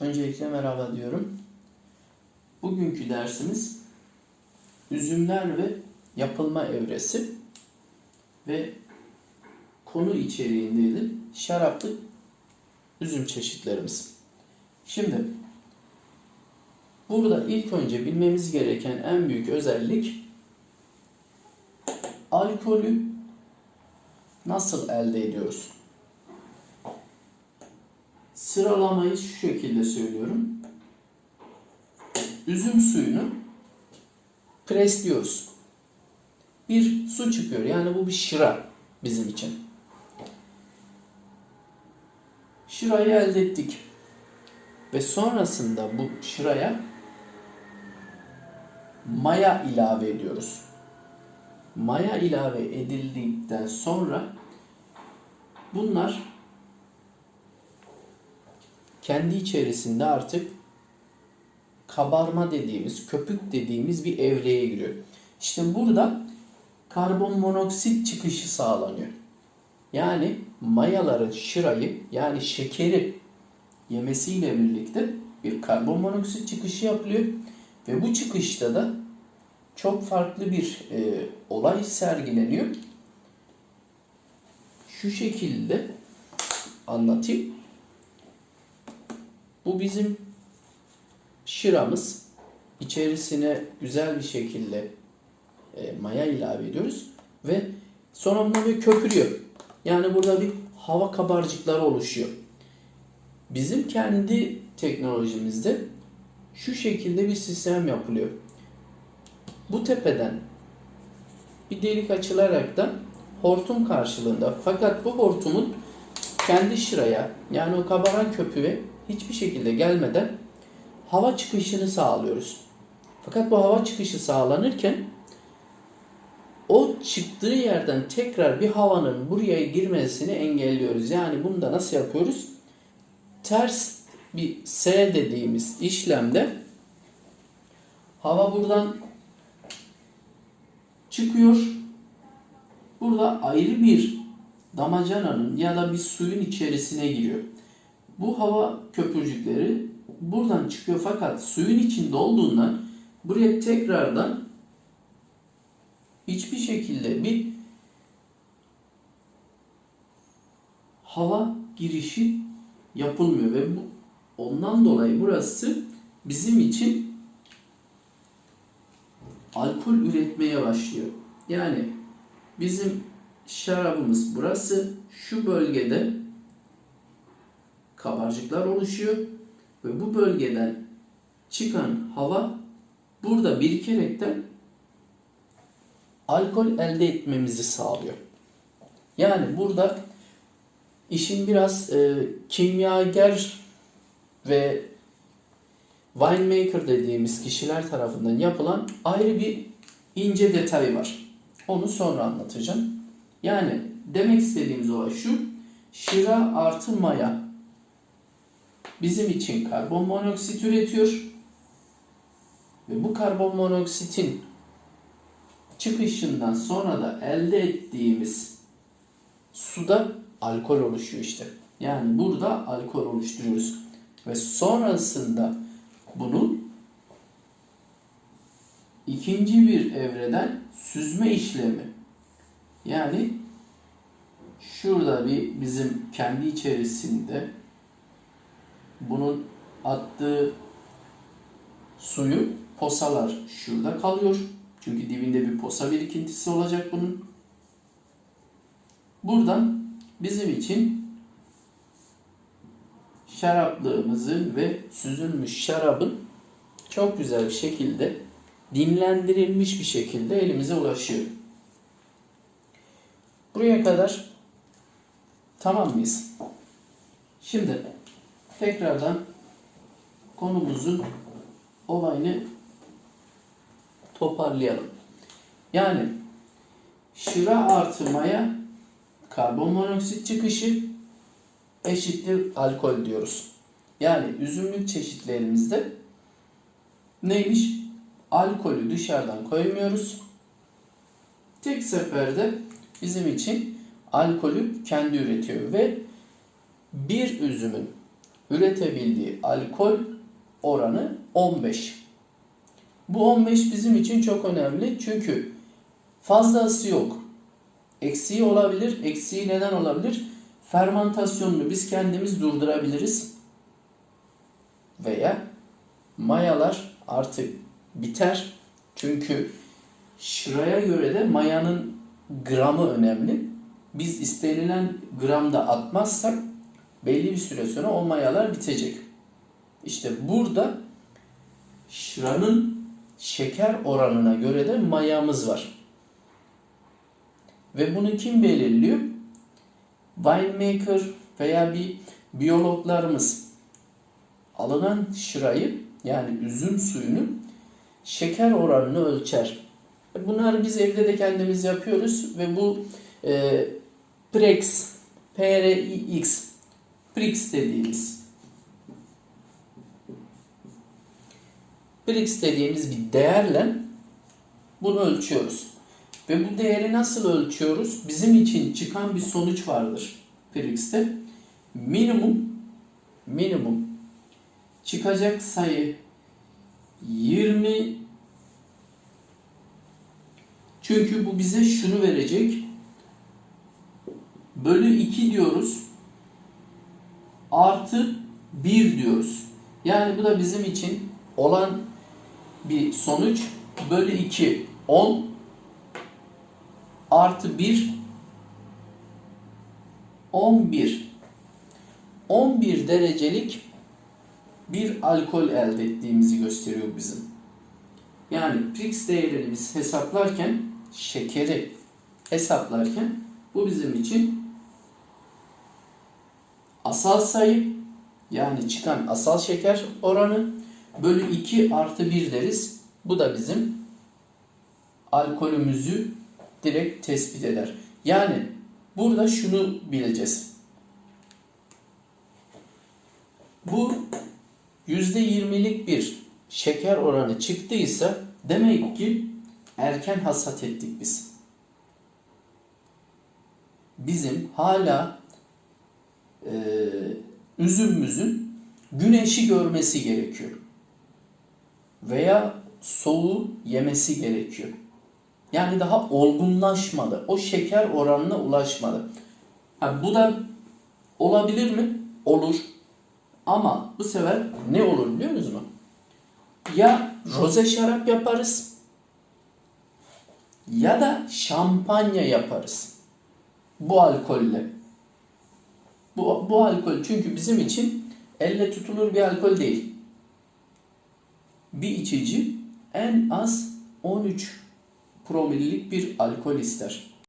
Öncelikle merhaba diyorum. Bugünkü dersimiz üzümler ve yapılma evresi ve konu içeriğindeydi. Şaraplık üzüm çeşitlerimiz. Şimdi burada ilk önce bilmemiz gereken en büyük özellik alkolü nasıl elde ediyoruz? Sıralamayı şu şekilde söylüyorum. Üzüm suyunu presliyoruz. Bir su çıkıyor. Yani bu bir şıra bizim için. Şırayı elde ettik. Ve sonrasında bu şıraya maya ilave ediyoruz. Maya ilave edildikten sonra bunlar kendi içerisinde artık kabarma dediğimiz, köpük dediğimiz bir evreye giriyor. İşte burada karbon monoksit çıkışı sağlanıyor. Yani mayaların şırayı yani şekeri yemesiyle birlikte bir karbon monoksit çıkışı yapılıyor. Ve bu çıkışta da çok farklı bir e, olay sergileniyor. Şu şekilde anlatayım. Bu bizim şıramız. İçerisine güzel bir şekilde e, maya ilave ediyoruz ve sonra bunu bir köpürüyor. Yani burada bir hava kabarcıkları oluşuyor. Bizim kendi teknolojimizde şu şekilde bir sistem yapılıyor. Bu tepeden bir delik açılarak da hortum karşılığında fakat bu hortumun kendi şıraya yani o kabaran köpüğe hiçbir şekilde gelmeden hava çıkışını sağlıyoruz. Fakat bu hava çıkışı sağlanırken o çıktığı yerden tekrar bir havanın buraya girmesini engelliyoruz. Yani bunu da nasıl yapıyoruz? Ters bir S dediğimiz işlemde hava buradan çıkıyor. Burada ayrı bir damacananın ya da bir suyun içerisine giriyor. Bu hava köpürcükleri buradan çıkıyor fakat suyun içinde olduğundan buraya tekrardan hiçbir şekilde bir hava girişi yapılmıyor ve bu ondan dolayı burası bizim için alkol üretmeye başlıyor. Yani bizim şarabımız burası şu bölgede kabarcıklar oluşuyor ve bu bölgeden çıkan hava burada birikerekten alkol elde etmemizi sağlıyor. Yani burada işin biraz e, kimyager ve winemaker dediğimiz kişiler tarafından yapılan ayrı bir ince detay var. Onu sonra anlatacağım. Yani demek istediğimiz olay şu. Şıra artı maya bizim için karbon monoksit üretiyor. Ve bu karbon monoksitin çıkışından sonra da elde ettiğimiz suda alkol oluşuyor işte. Yani burada alkol oluşturuyoruz. Ve sonrasında bunun ikinci bir evreden süzme işlemi. Yani şurada bir bizim kendi içerisinde bunun attığı suyu posalar şurada kalıyor. Çünkü dibinde bir posa birikintisi olacak bunun. Buradan bizim için şaraplığımızın ve süzülmüş şarabın çok güzel bir şekilde dinlendirilmiş bir şekilde elimize ulaşıyor. Buraya kadar tamam mıyız? Şimdi tekrardan konumuzun olayını toparlayalım. Yani şıra artı maya karbon monoksit çıkışı eşittir alkol diyoruz. Yani üzümlük çeşitlerimizde neymiş? Alkolü dışarıdan koymuyoruz. Tek seferde bizim için alkolü kendi üretiyor ve bir üzümün üretebildiği alkol oranı 15. Bu 15 bizim için çok önemli çünkü fazlası yok. Eksiği olabilir. Eksiği neden olabilir? Fermentasyonunu biz kendimiz durdurabiliriz. Veya mayalar artık biter. Çünkü şıraya göre de mayanın gramı önemli. Biz istenilen gramda atmazsak belli bir süre sonra o mayalar bitecek. İşte burada şıranın şeker oranına göre de mayamız var. Ve bunu kim belirliyor? Winemaker veya bir biyologlarımız alınan şırayı yani üzüm suyunu şeker oranını ölçer. Bunları biz evde de kendimiz yapıyoruz ve bu e, Prex, PRX, Prix dediğimiz Prix dediğimiz bir değerle bunu ölçüyoruz. Ve bu değeri nasıl ölçüyoruz? Bizim için çıkan bir sonuç vardır Prix'te. Minimum minimum çıkacak sayı 20 çünkü bu bize şunu verecek. Bölü 2 diyoruz. Artı 1 diyoruz. Yani bu da bizim için olan bir sonuç. Bölü 2 10 artı 1 11 11 derecelik bir alkol elde ettiğimizi gösteriyor bizim. Yani Prix değerini biz hesaplarken şekeri hesaplarken bu bizim için asal sayı yani çıkan asal şeker oranı bölü 2 artı 1 deriz. Bu da bizim alkolümüzü direkt tespit eder. Yani burada şunu bileceğiz. Bu %20'lik bir şeker oranı çıktıysa demek ki erken hasat ettik biz. Bizim hala e, üzümümüzün güneşi görmesi gerekiyor. Veya soğuğu yemesi gerekiyor. Yani daha olgunlaşmadı. O şeker oranına ulaşmadı. Ha, bu da olabilir mi? Olur. Ama bu sefer ne olur biliyor musunuz? Ya roze şarap yaparız ya da şampanya yaparız. Bu alkolle. Bu, bu alkol çünkü bizim için elle tutulur bir alkol değil. Bir içici en az 13 promillik bir alkol ister.